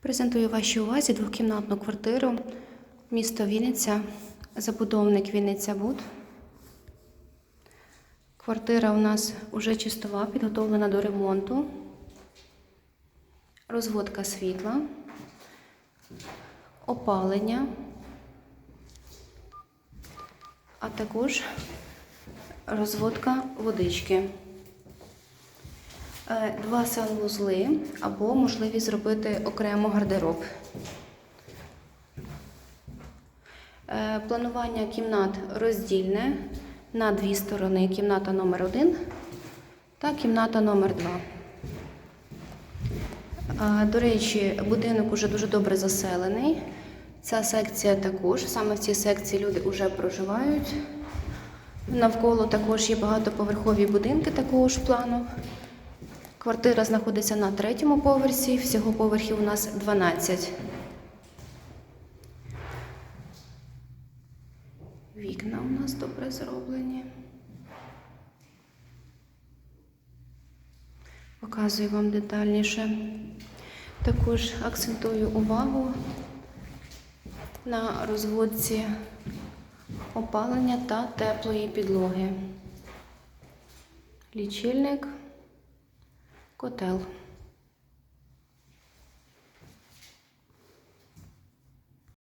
Презентую вашій увазі двокімнатну квартиру. Місто Вінниця, забудовник Вінниця Буд. Квартира у нас уже чистова, підготовлена до ремонту. Розводка світла, опалення, а також розводка водички. Е, Два санвузли або можливість зробити окремо гардероб. Е, Планування кімнат роздільне на дві сторони. Кімната номер 1 та кімната номер 2. До речі, будинок уже дуже добре заселений. Ця секція також. Саме в цій секції люди вже проживають. Навколо також є багатоповерхові будинки такого ж плану. Квартира знаходиться на третьому поверсі, всього поверхів у нас 12. Вікна у нас добре зроблені. Показую вам детальніше. Також акцентую увагу на розводці опалення та теплої підлоги. Лічильник, котел.